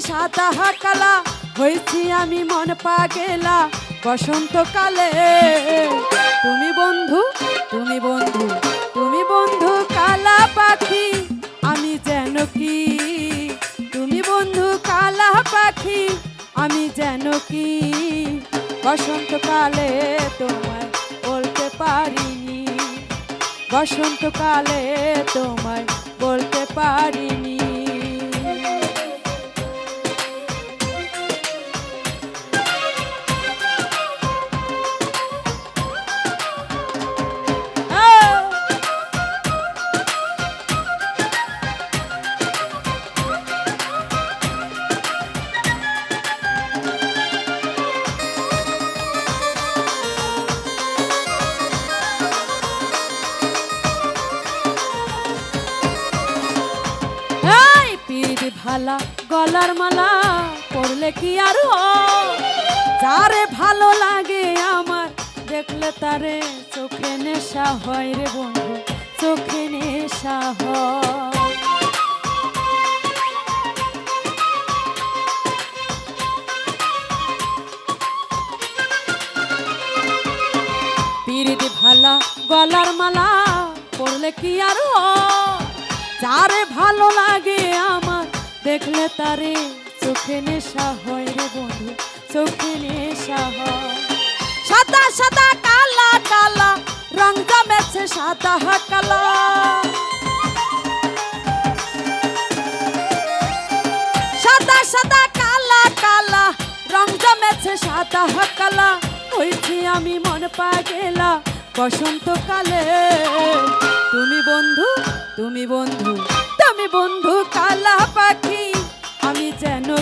সাদা কালা হয়েছি আমি মন পাগেলা। বসন্তকালে, তুমি বন্ধু তুমি বন্ধু তুমি বন্ধু কালা পাখি, আমি যেন কি? তুমি বন্ধু কালা পাখি, আমি যেন কি? বসন্তকালে তোমায় বলতে পারিনি। বসন্তকালে তোমায় বলতে পারিনি। পিঠ ভালা, গলার মালা পরলে কি আর যারে ভালো লাগে আমার, দেখলে তারে চোখে নেশা হয় রে বন্ধু, চোখে নেশা হয়। ভালা, গলার মালা পরলে কি আর যারে ভালো লাগে আমার দেখলে তারে চোখে নেশা হয় রে বন্ধু, চোখে নেশা হয়। সাদা সাদা, কালা কালা, রং জমেছে সাদা, কালা। সাদা সাদা, কালা কালা, রং জমেছে সাদা, কালা। হয়েছি আমি মন পাগেলা বসন্তকালে তুমি বন্ধু তুমি বন্ধু তুমি বন্ধু, কালা পাখি।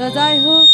তা যাই হোক